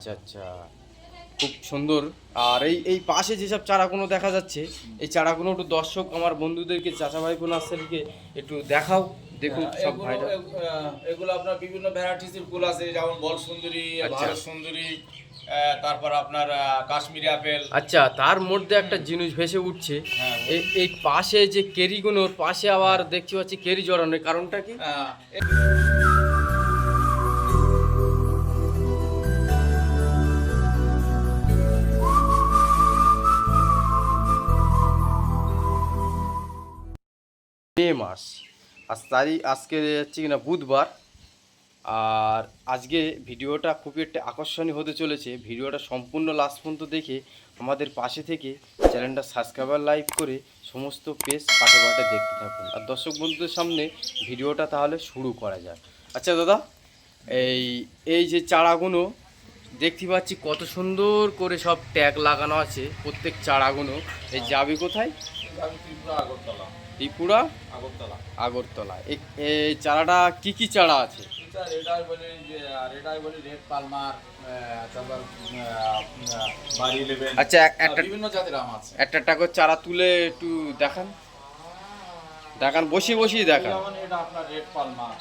আচ্ছা আচ্ছা। খুব সুন্দর। আর এই এই পাশে যেসব চারাগুলো দেখা যাচ্ছে এই চারাগুলো একটু দর্শক আমার বন্ধুদেরকে চাচা ভাই বোন আসছেনকে একটু দেখাও। দেখুন সব এগুলো ভাইরা। এগুলো আপনার বিভিন্ন ভ্যারাইটিসের ফুল আছে যেমন বল সুন্দরী আচ্ছা। ভারত সুন্দরী তারপর আপনার কাশ্মীরি আপেল। আচ্ছা তার মধ্যে একটা জিনিস ভেসে উঠছে। হ্যাঁ। এই এই পাশে যে কেরিগুলোর পাশে আবার দেখতে পাচ্ছি কেরি জড়ানোর কারণটা কি? মে মাস। আজ তারিখ, আজকে যাচ্ছে কিনা বুধবার। আর আজকে ভিডিওটা খুবই একটা আকর্ষণীয় হতে চলেছে। ভিডিওটা সম্পূর্ণ লাস্ট পর্যন্ত দেখে আমাদের পাশে থেকে চ্যানেলটা সাবস্ক্রাইবার লাইভ করে সমস্ত পেজ পাটে পাটে দেখতে থাকুন। আর দর্শক বন্ধুদের সামনে ভিডিওটা তাহলে শুরু করা যাক। আচ্ছা দাদা, এই এই যে চারাগুলো দেখতে পাচ্ছি কত সুন্দর করে সব ট্যাগ লাগানো আছে। প্রত্যেক চারাগুলো এই যাবি কোথায়? ত্রিপুরা আগরতলা। আগরতলা। এই- চারাটা কি কি চারা আছে? বলে বলে রেড পালমার তারপর বাড়ি ইলেভেন আচ্ছা একটা বিভিন্ন জাতের আম আছে। একটা একটা করে চারা তুলে একটু দেখান। দেখান বসিয়ে বসিয়ে দেখান। যেমন এটা আপনার রেড পালমার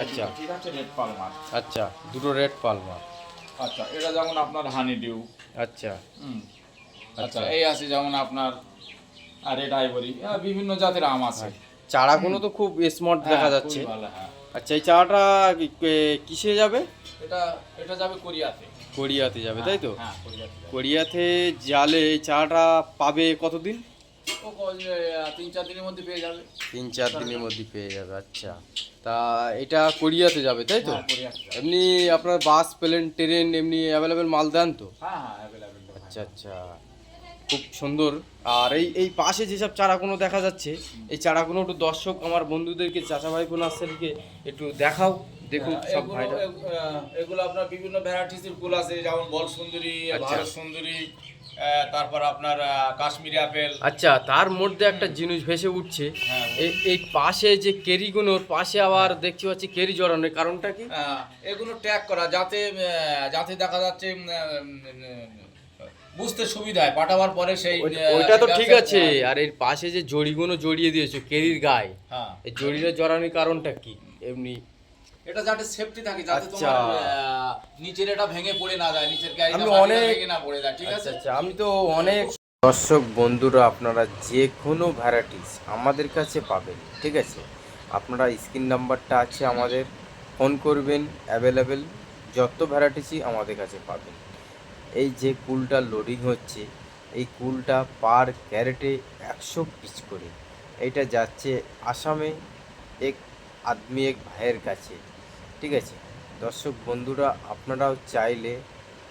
আচ্ছা। ঠিক আছে রেড পালমার আচ্ছা দুটো রেড পালমা আচ্ছা এটা যেমন আপনার হানি ডিউ আচ্ছা আচ্ছা। আচ্ছা এই আছে যেমন আপনার রেড আইভরি বিভিন্ন জাতের আম আছে। চারাগুলো তো খুব স্মার্ট দেখা হ্যাঁ, যাচ্ছে। খুবই ভালো, হ্যাঁ। আচ্ছা এই চারাটা কিসে যাবে? এটা এটা যাবে কোরিয়াতে। কোরিয়াতে যাবে তাই তো? হ্যাঁ কোরিয়াতে জালে এই চারাটা পাবে কতদিন? তিন চার দিনের মধ্যে পেয়ে যাবে। তিন চার দিনের মধ্যে পেয়ে যাবে আচ্ছা। তা এটা কোরিয়াতে যাবে তাই তো? হ্যাঁ। এমনি আপনার বাস প্লেন ট্রেন এমনি অ্যাভেলেবেল মাল দেন তো? হ্যাঁ হ্যাঁ আচ্ছা আচ্ছা। খুব সুন্দর। আর এই এই পাশে যেসব চারাগুলো দেখা যাচ্ছে এই চারাগুলো একটু দর্শক আমার বন্ধুদেরকে চাচা ভাই বোন আসছেনকে একটু দেখাও দেখুন সব এগুলো ভাইরা। এগুলো আপনার বিভিন্ন ভ্যারাইটিসের ফুল আছে যেমন বল সুন্দরী আচ্ছা। ভারত সুন্দরী তারপর আপনার কাশ্মীরি আপেল। আচ্ছা তার মধ্যে একটা জিনিস ভেসে উঠছে। হ্যাঁ, এই পাশে যে কেরিগুলোর পাশে আবার দেখতে পাচ্ছি কেরি জড়ানোর কারণটা কি? এগুলো ট্যাগ করা যাতে যাতে দেখা যাচ্ছে বুঝতে সুবিধা হয় পাঠাবার পরে সেই ওইটা তো ঠিক আছে আর এর পাশে যে জড়িগুলো জড়িয়ে দিয়েছ কেরির গায়ে হ্যাঁ। এই জড়িটা জড়ানোর কারণটা কি? এমনি এটা যাতে সেফটি থাকে যাতে আচ্ছা। তোমার নিচের এটা ভেঙে পড়ে না যায় নিচের ক্যারিটা আমি অনেক- ভেঙে না পড়ে যায় ঠিক আচ্ছা আছে? আচ্ছা আমি তো অনেক দর্শক বন্ধুরা আপনারা যে কোনো ভ্যারাইটিস আমাদের কাছে পাবেন ঠিক আছে? আপনারা স্ক্রিন নাম্বারটা আছে আমাদের ফোন করবেন অ্যাভেলেবেল যত ভ্যারাইটিসই আমাদের কাছে পাবেন। এই যে কুলটা লোডিং হচ্ছে, এই কুলটা পার ক্যারেটে একশো পিস করে। এটা যাচ্ছে আসামে এক আদমি এক ভাইয়ের কাছে। ঠিক আছে? দর্শক বন্ধুরা, আপনারাও চাইলে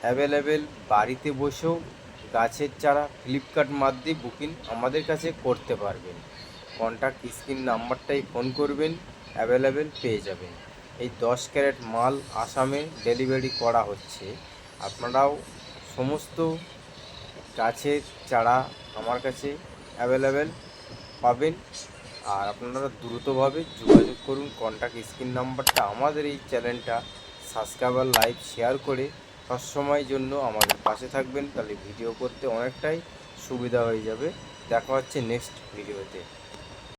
অ্যাভেলেবেল বাড়িতে বসেও গাছের চারা ফ্লিপকার্ট মাধ্যমে বুকিং আমাদের কাছে করতে পারবেন। কন্ট্যাক্ট স্ক্রিন নাম্বারটাই ফোন করবেন অ্যাভেলেবেল পেয়ে যাবেন। এই দশ ক্যারেট মাল আসামে ডেলিভারি করা হচ্ছে। আপনারাও সমস্ত গাছের চারা আমার কাছে অ্যাভেলেবেল পাবেন। আর আপনারা দ্রুতভাবে যোগাযোগ করুন কন্ট্যাক্ট স্ক্রিন নাম্বারটা আমাদের এই চ্যানেলটা। সাবস্ক্রাইবার লাইভ শেয়ার করে সবসময়ের জন্য আমাদের পাশে থাকবেন, তাহলে ভিডিও করতে অনেকটাই সুবিধা হয়ে যাবে। দেখা হচ্ছে নেক্সট ভিডিওতে